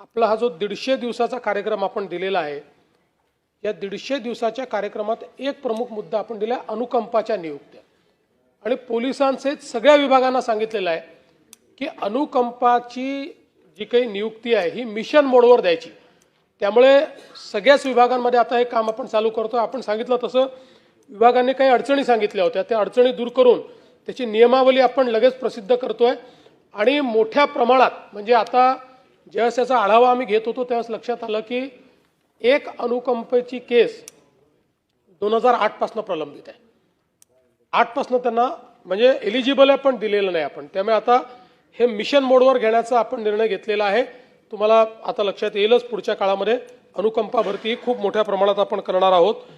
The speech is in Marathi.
आपला हा जो दीडशे दिवसाचा कार्यक्रम आपण दिलेला आहे या दीडशे दिवसाच्या कार्यक्रमात एक प्रमुख मुद्दा आपण दिला अनुकंपाच्या नियुक्त्या. आणि पोलिसांचे सगळ्या विभागांना सांगितलेलं आहे की अनुकंपाची जी काही नियुक्ती आहे ही मिशन मोडवर द्यायची. त्यामुळे सगळ्याच विभागांमध्ये आता हे काम आपण चालू करतो. आपण सांगितलं तसं विभागांनी काही अडचणी सांगितल्या होत्या. त्या अडचणी दूर करून त्याची नियमावली आपण लगेच प्रसिद्ध करतोय. आणि मोठ्या प्रमाणात म्हणजे आता ज्यावेळेस त्याचा आढावा आम्ही घेत होतो त्यावेळेस लक्षात आलं की एक अनुकंपेची केस दोन हजार आठपासनं प्रलंबित आहे. आठपासनं त्यांना म्हणजे एलिजिबल आहे पण दिलेलं नाही आपण. त्यामुळे आता हे मिशन मोडवर घेण्याचा आपण निर्णय घेतलेला आहे. तुम्हाला आता लक्षात येईलच पुढच्या काळामध्ये अनुकंपा भरती खूप मोठ्या प्रमाणात आपण करणार आहोत.